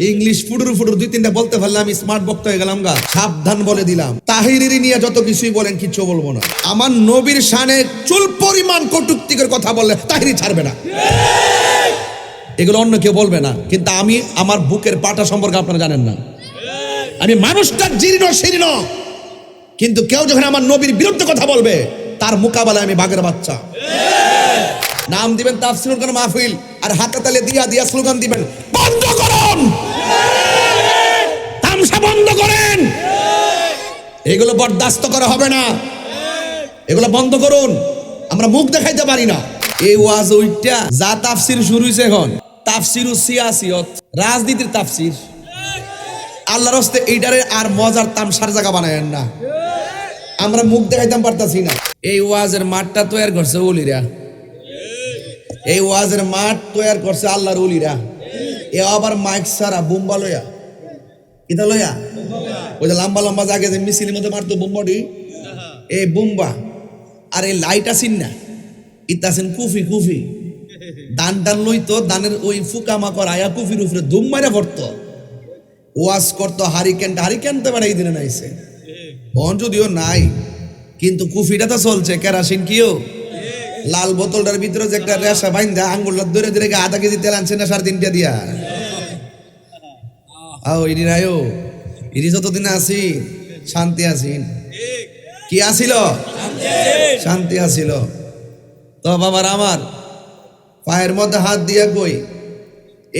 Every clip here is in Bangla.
ইংলিশ ফুটুর ফুটুর দুই তিনটা বলতে পারলে আমি স্মার্ট বক্তা হয়ে গেলাম গা। সাবধান বলে দিলাম। তাহিরি নিয়ে যত কিছুই বলেন, কিচ্ছু বলব না। আমার নবীর শানে চুল পরিমাণ কটুক্তিকের কথা বললে তাহিরি ছাড়বে না। এগুলো অন্য কেউ বলবে না। কিন্তু আমি আমার বুকের পাটা সম্পর্কে আপনারা জানেন না। আমি মানুষটা জীর্ণ, শীর্ণ। কিন্তু কেউ যখন আমার নবীর বিরুদ্ধে কথা বলবে, তার মোকাবেলায় আমি বাঘের বাচ্চা। নাম দিবেন তাফসিরুল কোন মাহফিল, আর হাতে তালে দিয়া দিয়া স্লোগান দিবেন, বন্ধ করুন। তামসা বন্ধ করেন। এগুলো বরদাস্ত করা হবে না। এগুলো বন্ধ করুন। আমরা মুখ দেখাইতে পারি না। এই ওয়াজ ওইটা, যা তাফসির শুরু হয়েছে এখন। তাফসির সিয়াসিয়ত, রাজনীতির তাফসির। আল্লাহর হস্তে এইটারে আর মজার তামসার জায়গা বানায়েন না। আমরা মুখ দেখাইতাম পারতাছি না। এই ওয়াজের মাঠটা তৈরি করছে ওলিরা। এই ওয়াজের মাঠ তৈরি করছে আল্লাহর ওলিরা। এ আবার মাইক সারা বুম্বা লয়া। এটা লয়া? ওই যে লম্বা লম্বা জায়গায় যে মিছিলের মধ্যে মারতো বুম্বাটি এই বুম্বা। আর এই লাইট আসিন না। ইতাসিন কুফি কুফি। দান দান লইতো দানের ওই ফুকা মাকড় আয়া কুফির উপরে ধুম মারে পড়তো। ওয়াজ করতো হারিকেনটা হারিকেন তো বেড়া এই দিনে নাইছে। অন যদিও নাই কিন্তু কুফিটা তো চলছে। কেরাসিন কিও? লাল বোতলটার ভিতরে যে একটা রেশা বাইন্দা, আঙ্গুলটা ধরে ধরে আধা কেজি তেল আনছে না সাড়ে তিনটা দিয়া? আও ইডি নাইও ইডি যতদিন আছি শান্তি আছিন। কি আসিল শান্তি আসিল তো বাবার আমার, পায়ের মধ্যে হাত দিয়া কই,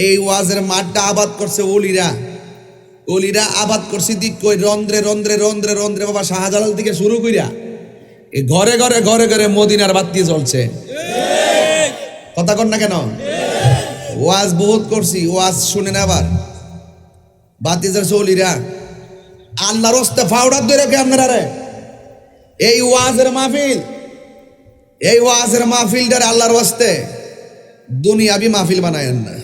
এই ওয়াজের মাঠটা আবাদ করছে ওলিরা ওলিরা আবাদ করছে দিক কই, রন্ধ্রে রন্ধ্রে রন্ধ্রে রন্ধ্রে বাবা শাহজালাল থেকে শুরু কইরা। ঘরে ঘরে ঘরে ঘরে মদিনার বাতি জ্বলছে। কথা কর না কেন? ওয়াজ বহুত করছি, ওয়াজ শুনেন আবার। বাতি জ্বলছে ওলিরা আল্লাহর ওস্তে ফাউডার ধরে কে আপনারা রে। এই ওয়াজের মাহফিল, এই ওয়াজের মাহফিলটারে আল্লাহর ওয়াস্তে দুনিয়াবি মাহফিল বানায়েন না।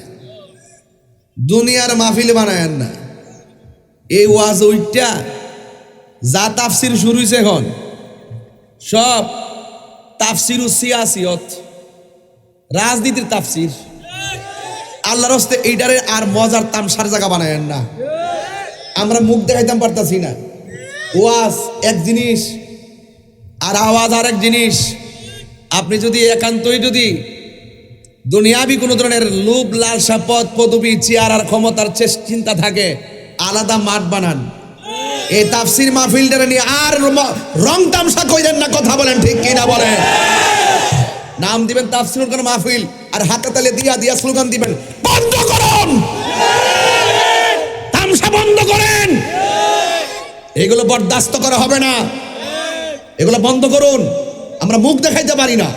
দুনিয়ার মাহফিল বানায়েন না। এই ওয়াজ ওইটা, যা তাফসির শুরু হয়েছে এখন। সব তাফসির সিয়াসিয়ত। রাজনীতির তাফসির। আল্লাহর হস্তে এইটারে আর মজার তামসার জায়গা বানায়েন না। আমরা মুখ দেখাইতাম পারতাছি না। ওয়াজ এক জিনিস আর আওয়াজ আর এক জিনিস। আপনি যদি একান্তই যদি দুনিয়াবি কোনো ধরনের লোভ, লালসা পদ, পদবি, চেয়ার আর ক্ষমতার চিন্তা থাকে, আলাদা মাঠ বানান। এই তাফসির মাহফিলটা নিয়ে আর রং তামসা কইলেন না, কথা বলেন ঠিক কিনা বলেন। নাম দিবেন তাফসির কোন মাহফিল আর হাতে তালে দিয়া দিয়া স্লোগান দিবেন, বন্ধ করুন। তামসা বন্ধ করেন। এগুলো বরদাস্ত করা হবে না। এগুলো বন্ধ করুন। আমরা মুখ দেখাইতে পারি না।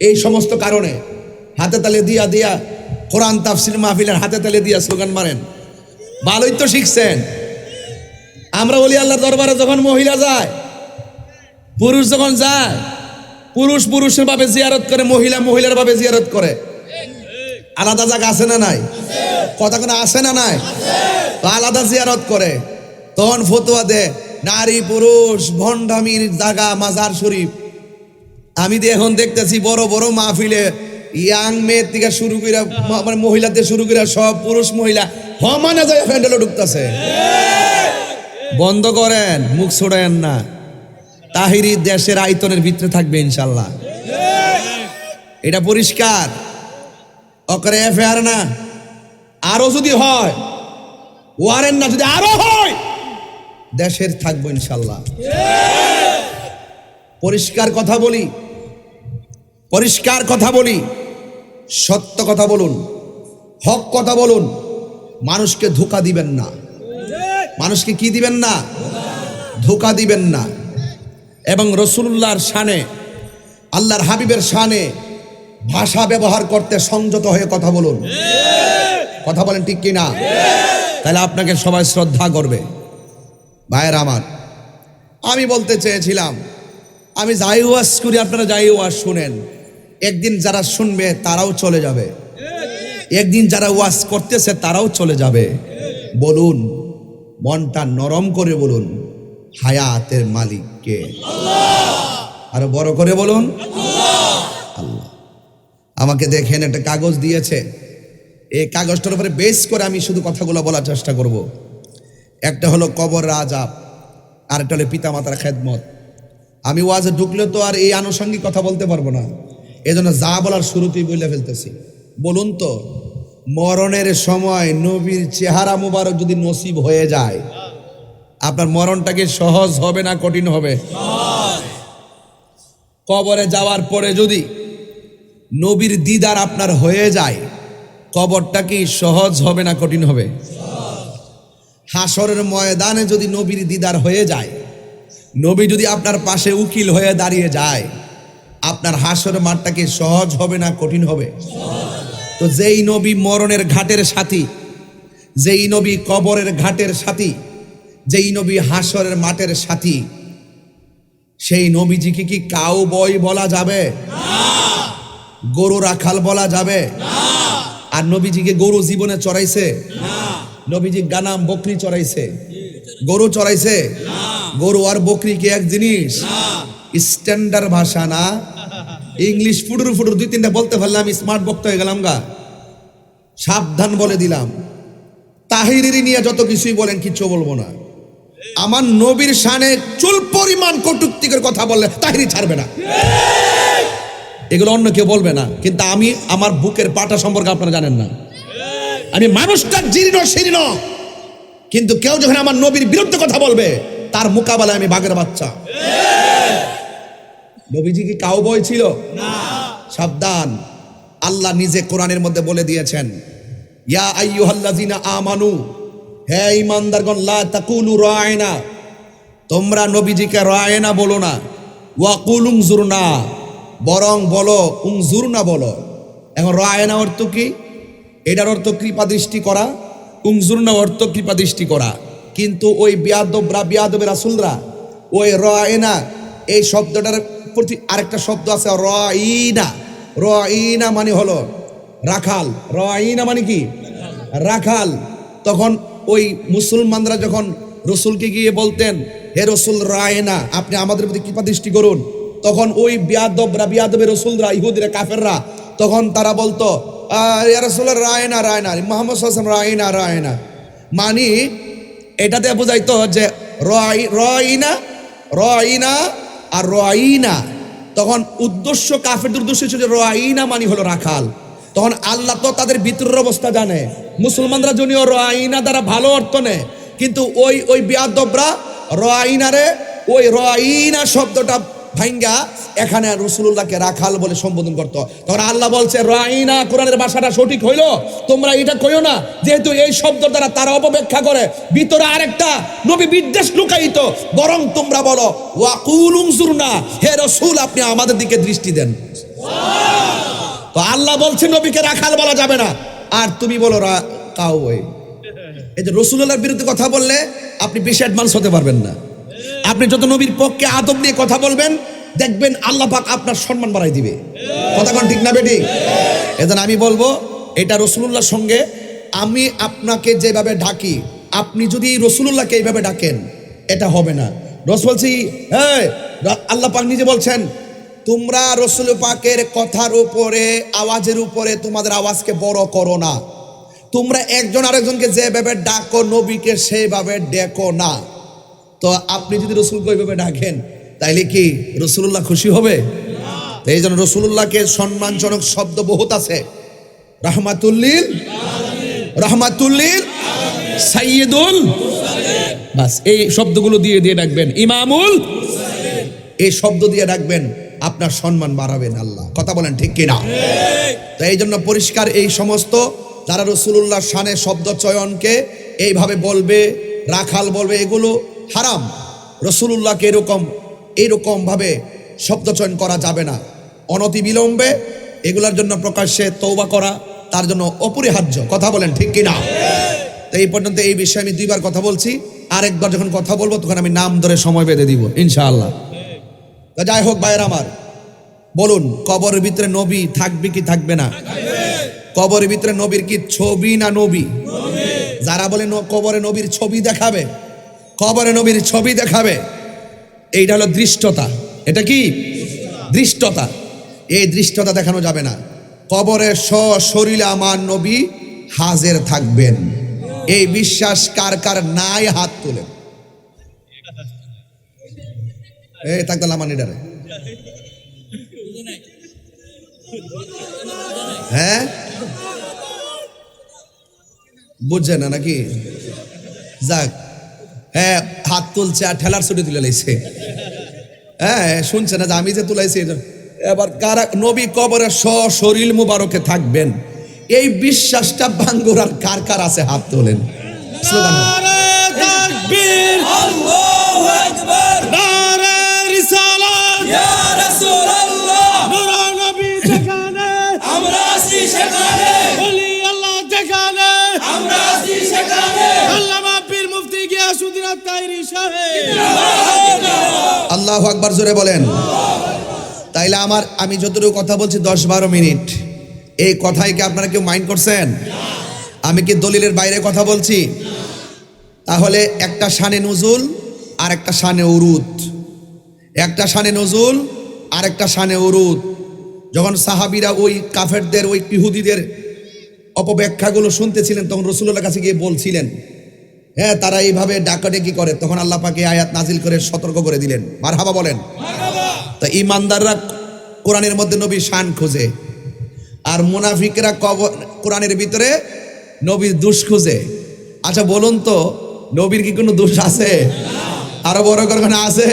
এই সমস্ত কারণে হাতে তালে দিয়া দিয়া কোরআন তাফসির মাহফিলের হাতে তালে দিয়া স্লোগান মারেন। ভালোই তো শিখছেন। আমরা বলি আল্লাহর দরবারে যখন মহিলা যায়, পুরুষ যখন যায়, পুরুষ পুরুষের ভাবে জিয়ারত করে, মহিলা মহিলার ভাবে জিয়ারত করে। আলাদা জায়গা আছে না নাই? কথা কোনো আছে না নাই? আলাদা জিয়ারত করে। তখন ফতুয়া দে, নারী পুরুষ, ভণ্ডামির জায়গা, মাজার শরীফ। আমি তো এখন দেখতেছি বড় বড় মাহফিলে, ইয়াং মেয়ের থেকে শুরু করে মানে মহিলাদের শুরু করে সব পুরুষ মহিলা, হমানে যায় প্যান্ডেলে ঢুকতেছে। বন্ধ করেন, মুখ ছোড়েন না। তাহিরি দেশের আয়তনের ভিতরে থাকবে ইনশাল্লাহ। এটা পরিষ্কার। অকরে এফআইআর না। আরও যদি হয়, ওয়ারেন না যদি আরও হয়, দেশের থাকব ইনশাল্লাহ। পরিষ্কার কথা বলি, পরিষ্কার কথা বলি, সত্য কথা বলুন, হক কথা বলুন, মানুষকে ধোকা দিবেন না। মানুষকে কি দিবেন না? ধোকা দিবেন না। এবং রসুল্লাহর শানে, আল্লাহর হাবিবের শানে ভাষা ব্যবহার করতে সংযত হয়ে কথা বলুন। কথা বলেন ঠিক কিনা? তাহলে আপনাকে সবাই শ্রদ্ধা করবে। ভাইয়ের আমার, আমি বলতে চেয়েছিলাম, আমি যাই ওয়াজ করি, আপনারা যাই ওয়াজ শুনেন। একদিন যারা শুনবে তারাও চলে যাবে। একদিন যারা ওয়াজ করতেছে তারাও চলে যাবে। বলুন। মনটা নরম করে বলুন, হায়াতের মালিককে। আরও বড় করে বলুন, আল্লাহ। আমাকে দেখেন, একটা কাগজ দিয়েছে। এই কাগজটার উপরে বেস করে আমি শুধু কথাগুলো বলার চেষ্টা করব। একটা হলো কবর রাজাব আর একটা হলো পিতামাতার খেদমত। আমি ওয়াজে ঢুকলে তো আর এই আনুষঙ্গিক কথা বলতে পারব না। এজন্য যা বলার শুরুতেই বলে ফেলতেছি। বলুন তো মরণের সময় নবীর চেহারা মুবারক যদি নসিব হয়ে যায়, আপনার মরণটাকে সহজ হবে না কঠিন হবে? কবরে যাওয়ার পরে যদি নবীর দিদার আপনার হয়ে যায়, কবরটা কি সহজ হবে না কঠিন হবে? হাসরের ময়দানে যদি নবীর দিদার হয়ে যায়, নবী যদি আপনার পাশে উকিল হয়ে দাঁড়িয়ে যায়, আপনার হাসর মাঠটাকে সহজ হবে না কঠিন হবে? তো যেই নবী মরণের ঘাটের সাথী যেই নবী কবরের ঘাটের সাথী যেই নবী হাসরের মাঠের সাথী সেই নবীজিকে কি কাউ বই বলা যাবে? গরু রাখাল বলা যাবে? আর নবীজিকে গরু জীবনে চড়াইছে? নবীজি গানাম বকরি চড়াইছে? গরু চড়াইছে? গরু আর বকরি কি এক জিনিস? স্ট্যান্ডার্ড ভাষা না? ইংলিশ ফুটুর ফুটুর দুই তিনটা বলতে পারলাম স্মার্ট বক্তা হয়ে গেলাম গা। সাবধান বলে দিলাম। তাহিরি নিয়ে যত কিছুই বলেন, কিচ্ছু বলব না। আমার নবীর শানে চুল পরিমাণ কটুক্তিকের কথা বললে তাহিরি ছাড়বে না। এগুলো অন্য কেউ বলবে না। কিন্তু আমি আমার বুকের পাটা সম্পর্কে আপনারা জানেন না। আমি মানুষটা জীর্ণ, শীর্ণ। কিন্তু কেউ যখন আমার নবীর বিরুদ্ধে কথা বলবে, তার মোকাবেলায় আমি বাঘের বাচ্চা। নবীজি কি কাউ বই ছিল সাবধান। আল্লাহ নিজে কোরআনের মধ্যে বলে দিয়েছেন, ইয়া আইয়ুহাল্লাযিনা আমানু, হে ঈমানদারগণ, লা তাকুলু রায়না, তোমরা নবীজিকে রায়না বলো না। ওয়াকুল উংজুরনা বরং বলো উংজুরনা বলো। এখন রায়না অর্থ কি? এটার অর্থ কৃপা দৃষ্টি করা উংজুরনা অর্থ কৃপা দৃষ্টি করা। কিন্তু ওই বিয়াদবরা বিয়াদবের রাসুলরা, ওই রায়না, এই শব্দটার প্রতি আরেকটা শব্দ আছে রাইনা রাইনা মানে হলো রাখাল। রাইনা মানে কি? রাখাল। তখন ওই মুসলমানরা যখন রসুলকে গিয়ে বলতেন, হে রসুল রায়না, আপনি আমাদের প্রতি কৃপা দৃষ্টি করুন। তখন ওই বিয়াদবরা বিয়াদবের রসুলরা, ইহুদিরা, কাফেররা, তখন তারা বলতো রসুল রায়না রায়না, মোহাম্মদ হাসান রায়না রায়না। মানে এটাতে বোঝাইতো যে রয়- রয়না রয়না আর রয়না তখন উদ্দেশ্য কাফেরদের উদ্দেশ্য ছিল যে রয়না মানে হলো রাখাল। তখন আল্লাহ তো তাদের ভিতরের অবস্থা জানে। মুসলমানরা জনীয় রয়না দ্বারা ভালো অর্থ নেয়, কিন্তু ওই ওই বিয়াদবরা রয়নারে ওই রয়না শব্দটা ভাঙ্গা এখানে রসুল্লাহকে রাখাল বলে সম্বোধন করতো। তখন আল্লাহ বলছে, রাইনা, কোরআনের ভাষাটা সঠিক হইল? তোমরা এটা কইও না? যেহেতু এই শব্দ দ্বারা তারা অপব্যাখ্যা করে, ভিতরে আরেকটা নবী বিদ্বেষ লুকায়িত। বরং তোমরা বলো, ওয়াকুল না হে রসুল, আপনি আমাদের দিকে দৃষ্টি দেন। তো আল্লাহ বলছে, নবীকে রাখাল বলা যাবে না। আর তুমি বলো কাউ এই যে রসুল্লাহর বিরুদ্ধে কথা বললে, আপনি বেশি অ্যাডভান্স হতে পারবেন না। আপনি যত নবীর পক্ষে আদব নিয়ে কথা বলবেন, দেখবেন আল্লাহ পাক আপনার সম্মান বাড়াই দিবে। কথা কোন ঠিক না বেটি এজন্য আমি বলব, এটা রসুল্লাহর সঙ্গে আমি আপনাকে যেভাবে ডাকি, আপনি যদি রসুল্লাহকে এইভাবে ডাকেন, এটা হবে না। রস বলছি হ্যাঁ আল্লাহ পাক নিজে বলছেন, তোমরা রসুল পাকের কথার উপরে, আওয়াজের উপরে তোমাদের আওয়াজকে বড় করো না। তোমরা একজন আরেকজনকে যেভাবে ডাকো, নবীকে সেইভাবে ডেকো না। তো আপনি যদি রসুলকে ওইভাবে ডাকেন, তাইলে কি রসুল্লাহ খুশি হবে? এই জন্য রসুল্লাহকে সম্মানজনক শব্দ বহুত আছে। রাহমাতুল্লিল রাহমাতুল্লিল সাইয়েদুল বাস, এই শব্দগুলো দিয়ে দিয়ে ডাকবেন। ইমামুল এই শব্দ দিয়ে ডাকবেন, আপনার সম্মান বাড়াবেন আল্লাহ। কথা বলেন ঠিক কিনা? তো এই জন্য পরিষ্কার এই সমস্ত যারা রসুল্লাহ শানে শব্দ চয়নকে এইভাবে বলবে, রাখাল বলবে, এগুলো হারাম। রসুল্লাহকে এরকম এইরকম ভাবে শব্দ চয়ন করা যাবে না। অনতি বিলম্বে এগুলোর জন্য প্রকাশ্যে তৌবা করা, তার জন্য অপরিহার্য। কথা বলেন ঠিক কিনা? তো এই পর্যন্ত এই বিষয়ে আমি দুইবার কথা বলছি। আরেকবার যখন কথা বলব, তখন আমি নাম ধরে সময় বেঁধে দিব, ইনশাআল্লাহ। যাই হোক, ভাইয়ের আমার, বলুন, কবরের ভিতরে নবী থাকবে কি থাকবে না? কবরের ভিতরে নবীর কি ছবি না নবী? যারা বলে কবরে নবীর ছবি দেখাবে কবরে নবীর ছবি দেখাবে। এইটা হলো দৃষ্টতা। এটা কি? দৃষ্টতা। এই দৃষ্টতা দেখানো যাবে না। কবরে শরীরে আমার নবী হাজের থাকবেন। এই বিশ্বাস কার কার নাই হাত তুলেন এই হ্যাঁ? বুঝছে না নাকি? যাক। হ্যাঁ হাত তুলছে আর ঠেলার ছুটি তুলে লাইছে। হ্যাঁ শুনছে না যে আমি যে তুলাইছি এবার কারা নবী কবরে সশরীর মুবারকে থাকবেন? এই বিশ্বাসটা বাঙ্গুরার কার কার আছে হাত তোলেন? আল্লাহ আকবার জোরে বলেন। তাইলে আমার, আমি যতটুকু কথা বলছি দশ বারো মিনিট। এই কথাই কি আপনারা কেউ মাইন্ড করছেন? আমি কি দলিলের বাইরে কথা বলছি? তাহলে একটা শানে নজুল আর একটা শানে উরুদ। একটা শানে নজুল আর একটা শানে উরুদ। যখন সাহাবিরা ওই কাফেরদের, ওই ইহুদিদের অপব্যাখ্যাগুলো শুনতেছিলেন, তখন রসুল্লার কাছে গিয়ে বলছিলেন হ্যাঁ তারা এইভাবে ডাকাডাকি করে। তখন আল্লাহ পাকে আয়াত নাজিল করে সতর্ক করে দিলেন। মার হাবা বলেন তা ইমানদাররা কোরআনের মধ্যে নবী শান খুঁজে। আর মুনাফিকরা কবর কোরআনের ভিতরে নবীর দুষ খুঁজে। আচ্ছা বলুন তো নবীর কি কোনো দোষ আছে? আরও বড় করে আছে?